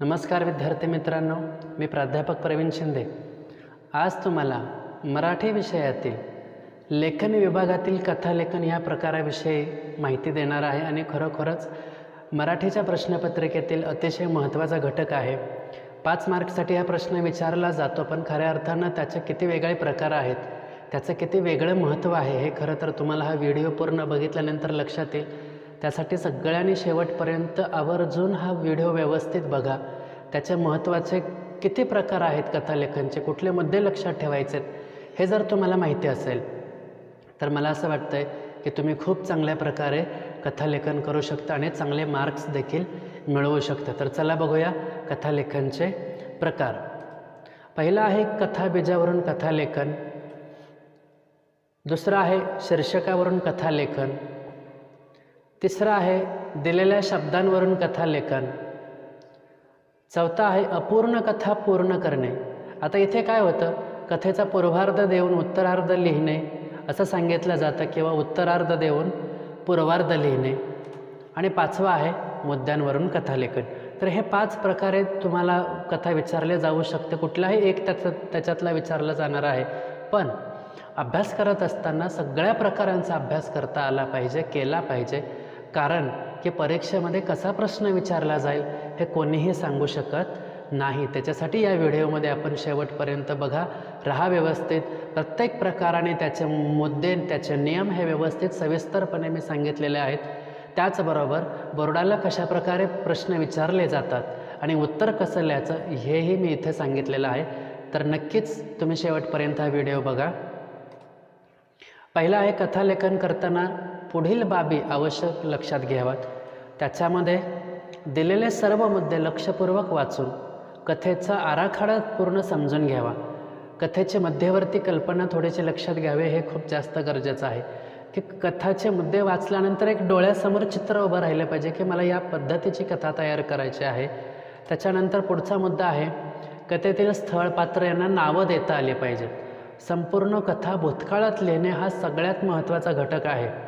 नमस्कार विद्यार्थी मित्रांनो मी प्राध्यापक प्रवीण शिंदे. आज तुम्हाला मराठी विषयातील लेखन विभागातील कथालेखन या प्रकाराविषयी माहिती देणार आहे आणि खरोखरच मराठीच्या प्रश्नपत्रिकेतील अतिशय महत्त्वाचा घटक आहे. पाच मार्कसाठी हा प्रश्न विचारला जातो पण खऱ्या अर्थानं त्याचे किती वेगळे प्रकार आहेत त्याचं किती वेगळं महत्त्व आहे हे खरं तर तुम्हाला हा व्हिडिओ पूर्ण बघितल्यानंतर लक्षात येईल. त्यासाठी सगळ्यांनी शेवटपर्यंत आवर्जून हा व्हिडिओ व्यवस्थित बघा. त्याचे महत्त्वाचे किती प्रकार आहेत कथालेखनचे कुठले मुद्दे लक्षात ठेवायचे? आहेत हे जर तुम्हाला माहिती असेल तर मला असं वाटतं आहे की तुम्ही खूप चांगल्या प्रकारे कथालेखन करू शकता आणि चांगले मार्क्स देखील मिळवू शकता. तर चला बघूया कथालेखनचे प्रकार. पहिला आहे कथाबीजावरून कथालेखन दुसरं आहे शीर्षकावरून कथालेखन तिसरं आहे दिलेल्या शब्दांवरून कथालेखन चौथा आहे अपूर्ण कथा पूर्ण करणे. आता इथे काय होतं? कथेचा पूर्वार्ध देऊन उत्तरार्ध लिहिणे असं सांगितलं जातं किंवा उत्तरार्ध देऊन पूर्वार्ध लिहिणे. आणि पाचवा आहे मुद्द्यांवरून कथालेखन तर हे पाच प्रकारे तुम्हाला कथा विचारले जाऊ शकते. कुठलाही एक त्याचं त्याच्यातला विचारला जाणार आहे. पण अभ्यास करत असताना सगळ्या प्रकारांचा अभ्यास करता आला पाहिजे केला पाहिजे. कारण की परीक्षेमध्ये कसा प्रश्न विचारला जाईल हे कोणीही सांगू शकत नाही. त्याच्यासाठी या व्हिडिओमध्ये आपण शेवटपर्यंत बघा. राहा व्यवस्थित. प्रत्येक प्रकाराने त्याचे मुद्दे त्याचे नियम हे व्यवस्थित सविस्तरपणे मी सांगितलेले आहेत. त्याचबरोबर बोर्डाला कशाप्रकारे प्रश्न विचारले जातात आणि उत्तर कसं लिहायचं हेही मी इथे सांगितलेलं आहे. तर नक्कीच तुम्ही शेवटपर्यंत हा व्हिडिओ बघा. पहिला आहे कथालेखन करताना पुढील बाबी आवश्यक लक्षात घ्याव्यात. त्याच्यामध्ये दिलेले सर्व मुद्दे लक्षपूर्वक वाचून कथेचा आराखडा पूर्ण समजून घ्यावा. कथेचे मध्यवर्ती कल्पना थोडीशी लक्षात घ्यावे हे खूप जास्त गरजेचं आहे. की कथाचे मुद्दे वाचल्यानंतर एक डोळ्यासमोर चित्र उभं राहिलं पाहिजे की मला या पद्धतीची कथा तयार करायची आहे. त्याच्यानंतर पुढचा मुद्दा आहे कथेतील स्थळ पात्र यांना नावं देता आली पाहिजेत. संपूर्ण कथा भूतकाळात लिहिणे हा सगळ्यात महत्त्वाचा घटक आहे.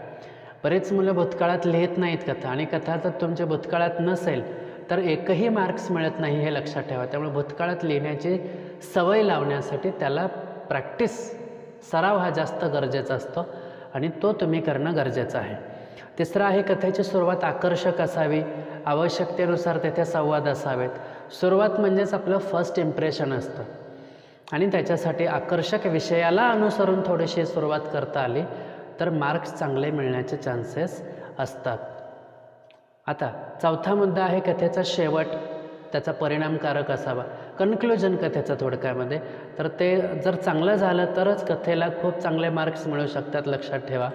बरेच मुलं भूतकाळात लिहित नाहीत कथा आणि कथा जर तुमच्या भूतकाळात नसेल तर एकही मार्क्स मिळत नाही हे लक्षात ठेवा. त्यामुळे भूतकाळात लिहिण्याची सवय लावण्यासाठी त्याला प्रॅक्टिस सराव हा जास्त गरजेचा असतो आणि तो तुम्ही करणं गरजेचं आहे. तिसरं आहे कथेची सुरुवात आकर्षक असावी. आवश्यकतेनुसार तेथे संवाद असावेत. सुरुवात म्हणजेच आपलं फर्स्ट इम्प्रेशन असतं. आणि त्याच्यासाठी आकर्षक विषयाला अनुसरून थोडीशी सुरुवात करता आली. तर मार्क्स चांगले मिळण्याचे चान्सेस असतात. आता चौथा मुद्दा आहे कथेचा शेवट. त्याचा परिणामकारक असावा. कन्क्लुजन कथेचं थोडक्यामध्ये. तर ते जर चांगलं झालं तरच कथेला खूप चांगले मार्क्स मिळू शकतात लक्षात ठेवा.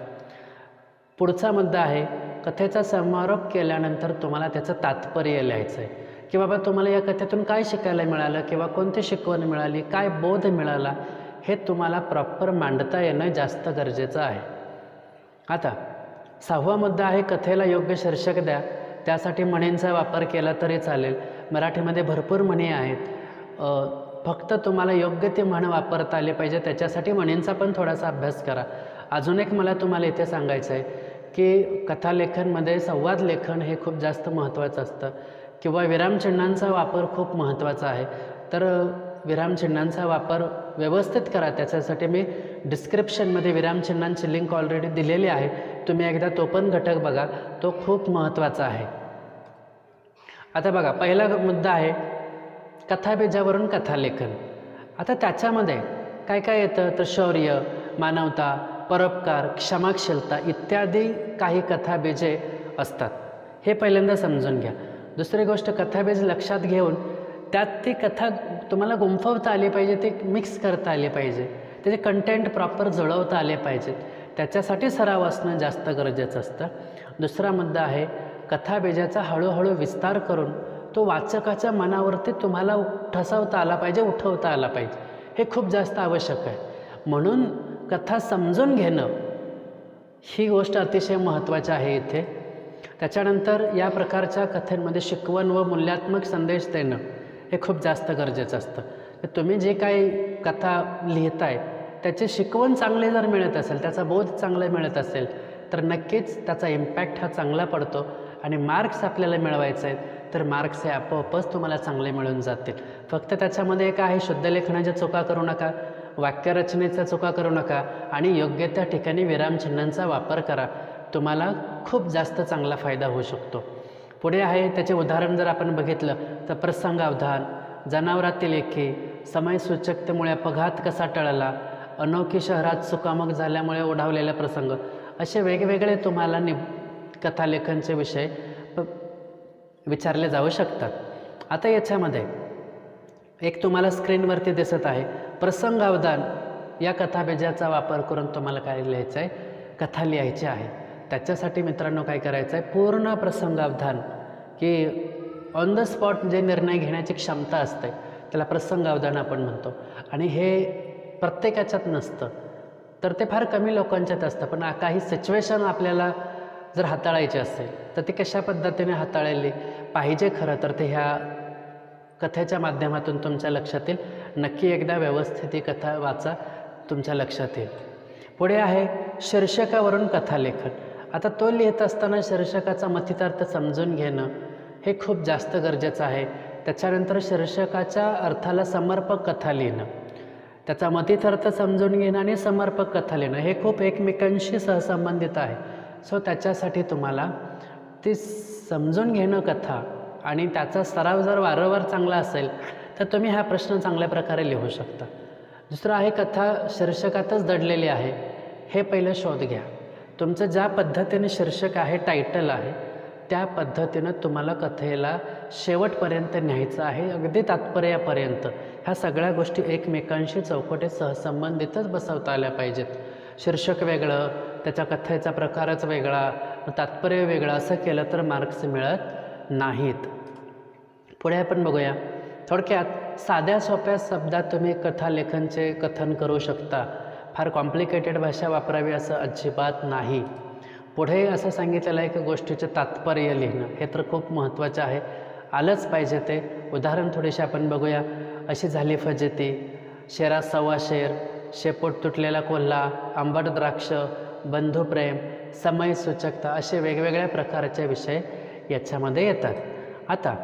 पुढचा मुद्दा आहे कथेचा समारोप केल्यानंतर तुम्हाला त्याचं तात्पर्य लिहायचं आहे की बाबा तुम्हाला या कथेतून काय शिकायला मिळालं किंवा कोणती शिकवण मिळाली काय बोध मिळाला हे तुम्हाला प्रॉपर मांडता येणं जास्त गरजेचं आहे. आता सहावा मुद्दा आहे कथेला योग्य शीर्षक द्या. त्यासाठी म्हणींचा वापर केला तरी चालेल. मराठीमध्ये भरपूर म्हणी आहेत. फक्त तुम्हाला योग्य ते म्हण वापरता आले पाहिजे. त्याच्यासाठी म्हणींचा पण थोडासा अभ्यास करा. अजून एक मला तुम्हाला इथे सांगायचं आहे की कथालेखनमध्ये संवाद लेखन हे खूप जास्त महत्त्वाचं असतं. किंवा विरामचिन्हांचा वापर खूप महत्त्वाचा आहे. तर विरामचिन्हांचा वापर व्यवस्थित करा. त्याच्यासाठी मी डिस्क्रिप्शनमध्ये विरामचिन्हांची लिंक ऑलरेडी दिलेली आहे. तुम्ही एकदा तो पण घटक बघा. तो खूप महत्त्वाचा आहे. आता बघा पहिला मुद्दा आहे कथाबीजावरून कथालेखन. आता त्याच्यामध्ये काय काय येतं? तर शौर्य मानवता परोपकार क्षमाशीलता इत्यादी काही कथाबीजे असतात. हे पहिल्यांदा समजून घ्या. दुसरी गोष्ट कथाबीज लक्षात घेऊन त्यात ती कथा तुम्हाला गुंफवता आली पाहिजे ते मिक्स करता आले पाहिजे. त्याचे कंटेंट प्रॉपर जुळवता आले पाहिजेत. त्याच्यासाठी सराव असणं जास्त गरजेचं असतं. दुसरा मुद्दा आहे कथाबीजाचा हळूहळू विस्तार करून तो वाचकाच्या मनावरती तुम्हाला ठसवता आला पाहिजे उठवता आला पाहिजे. हे खूप जास्त आवश्यक आहे. म्हणून कथा समजून घेणं ही गोष्ट अतिशय महत्त्वाची आहे इथे. त्याच्यानंतर या प्रकारच्या कथेमध्ये शिकवण व मूल्यात्मक संदेश देणं. हे खूप जास्त गरजेचं असतं. तर तुम्ही जे काही कथा लिहिताय त्याची शिकवण चांगली जर मिळत असेल त्याचा बोध चांगला मिळत असेल तर नक्कीच त्याचा इम्पॅक्ट हा चांगला पडतो आणि मार्क्स आपल्याला मिळवायचे आहेत तर मार्क्स हे आपोआपच तुम्हाला चांगले मिळून जातील. फक्त त्याच्यामध्ये एक आहे शुद्धलेखनाच्या चुका करू नका वाक्यरचनेच्या चुका करू नका आणि योग्य त्या ठिकाणी विरामचिन्हांचा वापर करा. तुम्हाला खूप जास्त चांगला फायदा होऊ शकतो. पुढे आहे त्याचे उदाहरण जर आपण बघितलं तर प्रसंगावधान जनावरातील एके समयसूचकतेमुळे अपघात कसा टळला अनोखी शहरात सुकामक झाल्यामुळे ओढावलेला प्रसंग असे वेगवेगळे तुम्हाला नि कथालेखनचे विषय विचारले जाऊ शकतात. आता याच्यामध्ये एक तुम्हाला स्क्रीनवरती दिसत आहे प्रसंगावधान या कथाबेजाचा वापर करून तुम्हाला काय लिहायचं आहे कथा लिहायची आहे. त्याच्यासाठी मित्रांनो काय करायचं आहे पूर्ण प्रसंगावधान की ऑन द स्पॉट जे निर्णय घेण्याची क्षमता असते त्याला प्रसंगावधान आपण म्हणतो. आणि हे प्रत्येकाच्यात नसतं. तर ते फार कमी लोकांच्यात असतं. पण काही सिच्युएशन आपल्याला जर हाताळायची असेल तर ती कशा पद्धतीने हाताळली पाहिजे खरं तर ते ह्या कथेच्या माध्यमातून तुमच्या लक्षात येईल. नक्की एकदा व्यवस्थित ही कथा वाचा तुमच्या लक्षात येईल. पुढे आहे शीर्षकावरून कथालेखन. आता तो लिहित असताना शीर्षकाचा मथितार्थ समजून घेणं हे खूप जास्त गरजेचं आहे. त्याच्यानंतर शीर्षकाच्या अर्थाला समर्पक कथा लिहिणं. त्याचा मथितार्थ समजून घेणं आणि समर्पक कथा लिहिणं हे खूप एकमेकांशी सहसंबंधित आहे. सो त्याच्यासाठी तुम्हाला ती समजून घेणं कथा आणि त्याचा सराव जर वारंवार चांगला असेल तर तुम्ही हा प्रश्न चांगल्या प्रकारे लिहू शकता. दुसरं आहे कथा शीर्षकातच दडलेली आहे. हे पहिलं शोध घ्या. तुमचं ज्या पद्धतीने शीर्षक आहे टायटल आहे त्या पद्धतीनं तुम्हाला कथेला शेवटपर्यंत न्यायचं आहे अगदी तात्पर्यापर्यंत. ह्या सगळ्या गोष्टी एकमेकांशी चौकटे सहसंबंधितच बसवता आल्या पाहिजेत. शीर्षक वेगळं त्याच्या कथेचा प्रकारच वेगळा तात्पर्य वेगळं असं केलं तर मार्क्स मिळत नाहीत. पुढे आपण बघूया. थोडक्यात साध्या सोप्या शब्दात तुम्ही कथालेखनचे कथन करू शकता. फार कॉम्प्लिकेटेड भाषा वापरावी असं अजिबात नाही. पुढे असं सांगितलेलं आहे की गोष्टीचे तात्पर्य लिहिणं हे तर खूप महत्त्वाचं आहे. आलंच पाहिजे ते. उदाहरण थोडेसे आपण बघूया. अशी झाली फजिती. शेरा सव्वा शेर. शेपूट तुटलेला कोल्हा. आंबट द्राक्ष. बंधुप्रेम समय सूचकता. असे वेगवेगळ्या प्रकारचे विषय याच्यामध्ये येतात. आता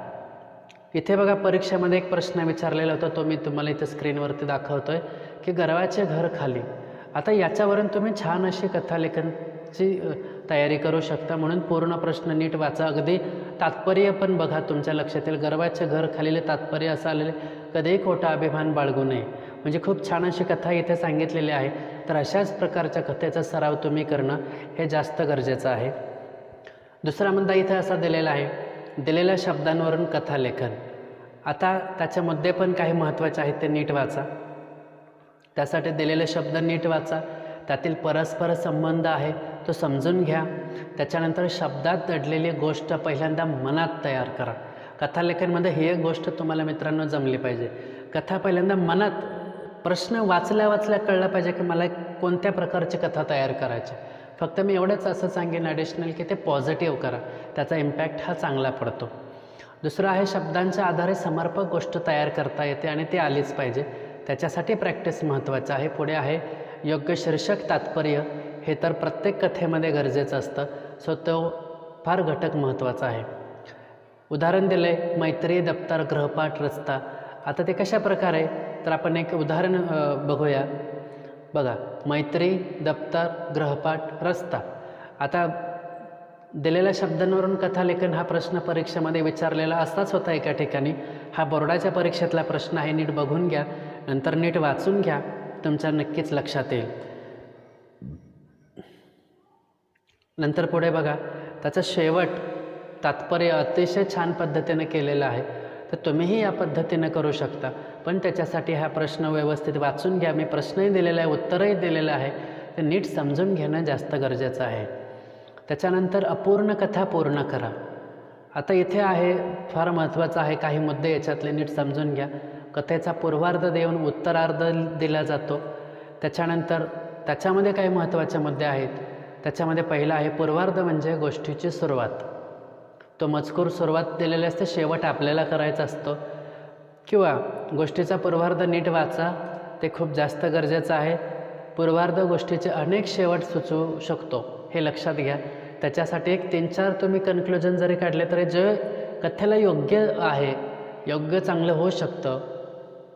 इथे बघा परीक्षेमध्ये एक प्रश्न विचारलेला होता. तो मी तुम्हाला इथे स्क्रीनवरती दाखवतो आहे की गर्वाचे घर खाली. आता याच्यावरून तुम्ही छान अशी कथालेखनची तयारी करू शकता म्हणून पूर्ण प्रश्न नीट वाचा. अगदी तात्पर्य पण बघा तुमच्या लक्षात येईल गर्वाचे घर खालीले तात्पर्य असं आलेले कधीही खोटा अभिमान बाळगू नये. म्हणजे खूप छान अशी कथा इथे सांगितलेली आहे. तर अशाच प्रकारच्या कथेचा सराव तुम्ही करणं हे जास्त गरजेचं आहे. दुसरा मुद्दा इथे असा दिलेला आहे. दिलेल्या शब्दांवरून कथालेखन. आता त्याचे मुद्दे पण काही महत्त्वाचे आहेत ते नीट वाचा. त्यासाठी दिलेले शब्द नीट वाचा. त्यातील परस्पर संबंध आहे तो समजून घ्या. त्याच्यानंतर शब्दात दडलेली गोष्ट पहिल्यांदा मनात तयार करा. कथालेखनमध्ये ही एक गोष्ट तुम्हाला मित्रांनो जमली पाहिजे. कथा पहिल्यांदा मनात प्रश्न वाचल्या वाचल्या कळला पाहिजे की मला कोणत्या प्रकारची कथा तयार करायची. फक्त मी एवढंच असं सांगेन ॲडिशनल की ते पॉझिटिव्ह करा. त्याचा इम्पॅक्ट हा चांगला पडतो. दुसरं आहे शब्दांच्या आधारे समर्पक गोष्ट तयार करता येते आणि ती आलीच पाहिजे. त्याच्यासाठी प्रॅक्टिस महत्त्वाचं आहे. पुढे आहे योग्य शीर्षक तात्पर्य. हे तर प्रत्येक कथेमध्ये गरजेचं असतं. सो तो फार घटक महत्त्वाचा आहे. उदाहरण दिलं आहे मैत्री दप्तर ग्रहपाठ रस्ता. आता ते कशा प्रकारे? तर आपण एक उदाहरण बघूया. बघा मैत्री दप्तर ग्रहपाठ रस्ता. आता दिलेल्या शब्दांवरून कथालेखन हा प्रश्न परीक्षेमध्ये विचारलेला असताच होता एका ठिकाणी. हा बोर्डाच्या परीक्षेतला प्रश्न आहे नीट बघून घ्या. नंतर नीट वाचून घ्या. तुमच्या नक्कीच लक्षात येईल. नंतर पुढे बघा. त्याचं शेवट तात्पर्य अतिशय छान पद्धतीने केलेलं आहे. तर तुम्हीही या पद्धतीनं करू शकता. पण त्याच्यासाठी हा प्रश्न व्यवस्थित वाचून घ्या. मी प्रश्नही दिलेला आहे उत्तरही दिलेलं आहे. ते नीट समजून घेणं जास्त गरजेचं आहे. त्याच्यानंतर अपूर्ण कथा पूर्ण करा. आता इथे आहे फार महत्त्वाचं आहे काही मुद्दे याच्यातले नीट समजून घ्या. कथेचा पूर्वार्ध देऊन उत्तरार्ध दिला जातो. त्याच्यानंतर त्याच्यामध्ये काही महत्त्वाचे मुद्दे आहेत. त्याच्यामध्ये पहिला आहे पूर्वार्ध म्हणजे गोष्टीची सुरुवात. तो मजकूर सुरुवात दिलेली असते शेवट आपल्याला करायचा असतो. किंवा गोष्टीचा पूर्वार्ध नीट वाचा ते खूप जास्त गरजेचं आहे. पूर्वार्ध गोष्टीचे अनेक शेवट सुचवू शकतो हे लक्षात घ्या. त्याच्यासाठी एक तीन चार तुम्ही कन्क्लुजन जरी काढले तरी जे कथेला योग्य आहे योग्य चांगलं होऊ शकतं.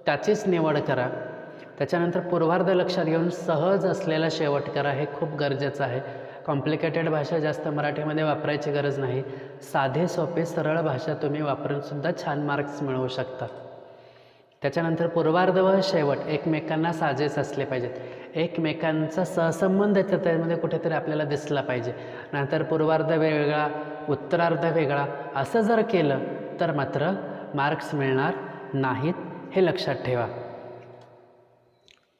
त्याचीच निवड करा. त्याच्यानंतर पूर्वार्ध लक्षात घेऊन सहज असलेला शेवट करा. हे खूप गरजेचं आहे. कॉम्प्लिकेटेड भाषा जास्त मराठीमध्ये वापरायची गरज नाही. साधे सोपे सरळ भाषा तुम्ही वापरूनसुद्धा छान मार्क्स मिळवू शकता. त्याच्यानंतर पूर्वार्ध व शेवट एकमेकांना साजेच असले पाहिजेत. एकमेकांचा सहसंबंध त्याच्यामध्ये त्यामध्ये कुठेतरी आपल्याला दिसला पाहिजे. नंतर पूर्वार्ध वेगळा उत्तरार्ध वेगळा असं जर केलं तर मात्र मार्क्स मिळणार नाहीत. हे लक्षात ठेवा.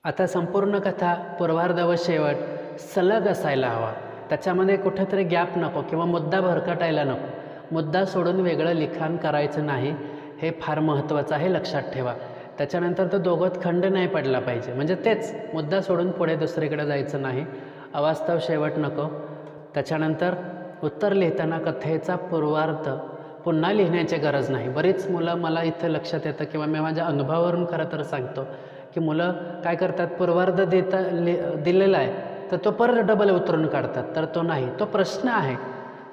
आता संपूर्ण कथा पूर्वार्ध व शेवट सलग असायला हवा. त्याच्यामध्ये कुठेतरी गॅप नको किंवा मुद्दा भरकटायला नको. मुद्दा सोडून वेगळं लिखाण करायचं नाही हे फार महत्त्वाचं आहे लक्षात ठेवा. त्याच्यानंतर तो दोघत खंड नाही पडला पाहिजे. म्हणजे तेच मुद्दा सोडून पुढे दुसरीकडे जायचं नाही. अवास्तव शेवट नको. त्याच्यानंतर उत्तर लिहिताना कथेचा पूर्वार्थ पुन्हा लिहिण्याची गरज नाही. बरीच मुलं मला इथं लक्षात येतं किंवा मी माझ्या अनुभवावरून खरं तर सांगतो की मुलं काय करतात? पूर्वार्ध देता लि दिलेला आहे तर तो परत डबल उतरून काढतात तर तो नाही. तो प्रश्न आहे.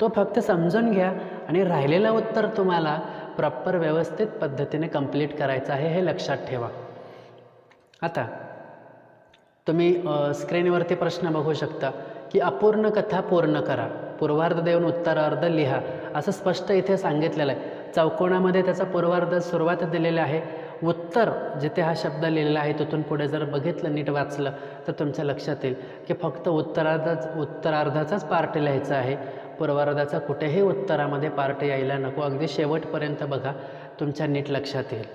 तो फक्त समजून घ्या आणि राहिलेलं उत्तर तुम्हाला प्रॉपर व्यवस्थित पद्धतीने कंप्लीट करायचं आहे हे लक्षात ठेवा. आता तुम्ही स्क्रीनवरती प्रश्न बघू शकता की अपूर्ण कथा पूर्ण करा. पूर्वार्ध देऊन उत्तरार्ध लिहा. असं स्पष्ट इथे सांगितलेलं आहे. चौकोनामध्ये त्याचा पूर्वार्ध सुरुवात दिलेला आहे. उत्तर जिथे हा शब्द लिहिलेला आहे तिथून पुढे जर बघितलं नीट वाचलं तर तुमच्या लक्षात येईल की फक्त उत्तरार्धाच उत्तरार्धाचाच पार्ट लिहायचा आहे. पूर्वार्धाचा कुठेही उत्तरामध्ये पार्ट यायला नको. अगदी शेवटपर्यंत बघा. तुमच्या नीट लक्षात येईल.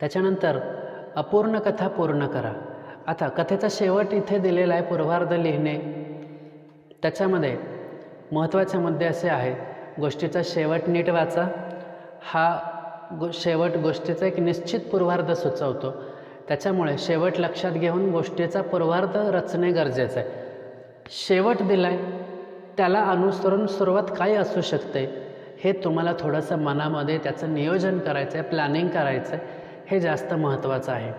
त्याच्यानंतर अपूर्ण कथा पूर्ण करा. आता कथेचा शेवट इथे दिलेला आहे पूर्वार्ध लिहिणे. त्याच्यामध्ये महत्त्वाचे मुद्दे असे आहेत. गोष्टीचा शेवट नीट वाचा. हा गो शेवट गोष्टीचा एक निश्चित पूर्वार्ध सुचवतो. त्याच्यामुळे शेवट लक्षात घेऊन गोष्टीचा पूर्वार्ध रचणे गरजेचं आहे. शेवट दिला आहे त्याला अनुसरून सुरुवात काय असू शकते हे तुम्हाला थोडंसं मनामध्ये त्याचं नियोजन करायचं आहे प्लॅनिंग करायचं आहे हे जास्त महत्त्वाचं आहे.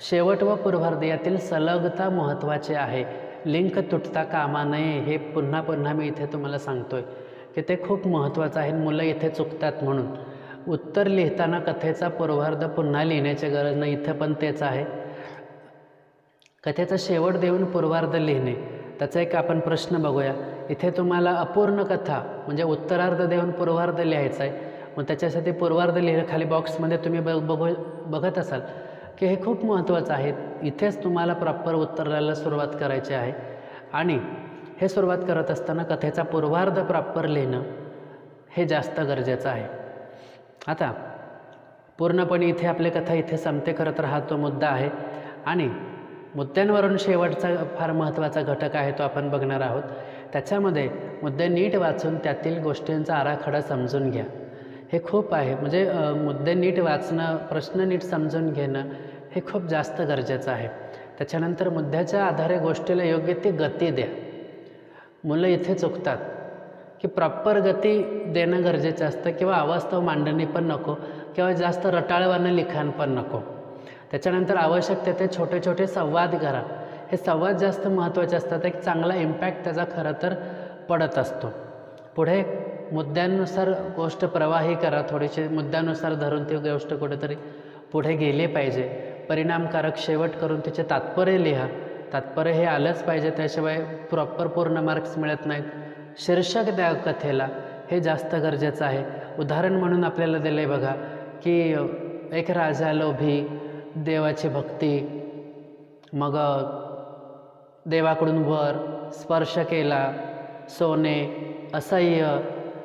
शेवट व पूर्वार्ध यातील सलगता महत्त्वाची आहे. लिंक तुटता कामा नये हे पुन्हा पुन्हा मी इथे तुम्हाला सांगतो आहे की ते खूप महत्त्वाचं आहे. मुलं इथे चुकतात म्हणून. उत्तर लिहिताना कथेचा पूर्वार्ध पुन्हा लिहिण्याची गरज नाही. इथं पण तेच आहे. कथेचा शेवट देऊन पूर्वार्ध लिहिणे त्याचा एक आपण प्रश्न बघूया. इथे तुम्हाला अपूर्ण कथा म्हणजे उत्तरार्ध देऊन पूर्वार्ध लिहायचा आहे. मग त्याच्यासाठी पूर्वार्ध लिहिलं खाली बॉक्समध्ये तुम्ही बघ बघू बघत असाल. की हे खूप महत्त्वाचं आहे. इथेच तुम्हाला प्रॉपर उत्तर द्यायला सुरुवात करायची आहे. आणि हे सुरुवात करत असताना कथेचा पूर्वार्ध प्रॉपर लिहिणं हे जास्त गरजेचं आहे. आता पूर्णपणे इथे आपली कथा इथे संपते खरं तर हा तो मुद्दा आहे. आणि मुद्द्यांवरून शेवटचा फार महत्त्वाचा घटक आहे तो आपण बघणार आहोत. त्याच्यामध्ये मुद्दे नीट वाचून त्यातील गोष्टींचा आराखडा समजून घ्या. हे खूप आहे. म्हणजे मुद्दे नीट वाचणं प्रश्न नीट समजून घेणं हे खूप जास्त गरजेचं आहे. त्याच्यानंतर मुद्द्याच्या आधारे गोष्टीला योग्य ती गती द्या. मुलं इथे चुकतात. की प्रॉपर गती देणं गरजेचं असतं किंवा अवास्तव मांडणी पण नको किंवा जास्त रटाळवानं लिखाण पण नको. त्याच्यानंतर आवश्यक ते छोटे छोटे संवाद करा. हे संवाद जास्त महत्त्वाचे असतात. एक चांगला इम्पॅक्ट त्याचा खरं तर पडत असतो. पुढे मुद्द्यानुसार गोष्ट प्रवाही करा थोडीशी मुद्द्यानुसार धरून ती गोष्ट कुठेतरी पुढे गेली पाहिजे. परिणामकारक शेवट करून तिचे तात्पर्य लिहा. तात्पर्य हे आलंच पाहिजे त्याशिवाय प्रॉपर पूर्ण मार्क्स मिळत नाहीत. शीर्षक द्या कथेला हे जास्त गरजेचं आहे. उदाहरण म्हणून आपल्याला दिलं आहे बघा की एक राजा लोभी देवाची भक्ती मग देवाकडून वर स्पर्श केला सोने असह्य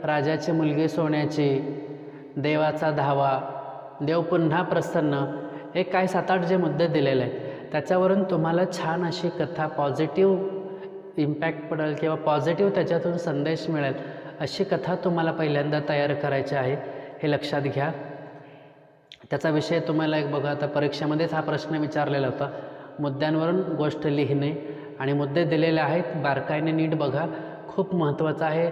राजाची मुलगी सोन्याची देवाचा धावा देव पुन्हा प्रसन्न हे काय सात आठ जे मुद्दे दिलेले आहेत त्याच्यावरून तुम्हाला छान अशी कथा पॉझिटिव्ह इम्पॅक्ट पडेल किंवा पॉझिटिव्ह त्याच्यातून संदेश मिळेल अशी कथा तुम्हाला पहिल्यांदा तयार करायची आहे हे लक्षात घ्या. त्याचा विषय तुम्हाला एक बघा आता परीक्षेमध्येच हा प्रश्न विचारलेला होता. मुद्द्यांवरून गोष्ट लिहिणे आणि मुद्दे दिलेले आहेत बारकाईने नीट बघा. खूप महत्त्वाचं आहे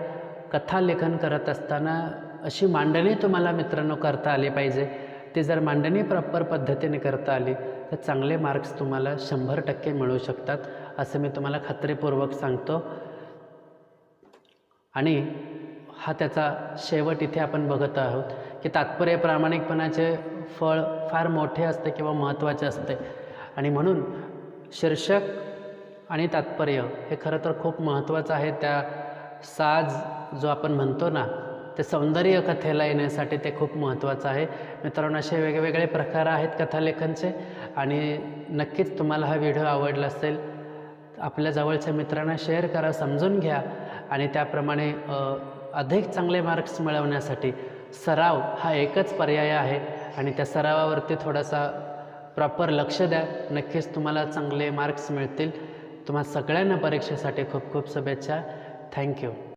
कथा लेखन करत असताना अशी मांडणी तुम्हाला मित्रांनो करता आली पाहिजे. ती जर मांडणी प्रॉपर पद्धतीने करता आली तर चांगले मार्क्स तुम्हाला शंभर टक्के मिळू शकतात असं मी तुम्हाला खात्रीपूर्वक सांगतो. आणि हा त्याचा शेवट इथे आपण बघत आहोत की तात्पर्य प्रामाणिकपणाचे फळ फार मोठे असते किंवा महत्त्वाचे असते. आणि म्हणून शीर्षक आणि तात्पर्य हे खरं तर खूप महत्त्वाचं आहे. त्या साज जो आपण म्हणतो ना ते सौंदर्य कथेला येण्यासाठी ते खूप महत्त्वाचं आहे. मित्रांनो असे वेगवेगळे प्रकार आहेत कथालेखनचे आणि नक्कीच तुम्हाला हा व्हिडिओ आवडला असेल आपल्या जवळच्या मित्रांना शेअर करा समजून घ्या आणि त्याप्रमाणे अधिक चांगले मार्क्स मिळवण्यासाठी सराव हा एकच पर्याय आहे आणि त्या सरावावरती थोडासा प्रॉपर लक्ष द्या. नक्कीच तुम्हाला चांगले मार्क्स मिळतील. तुम्हा सगळ्यांना परीक्षेसाठी खूप खूप शुभेच्छा. थँक्यू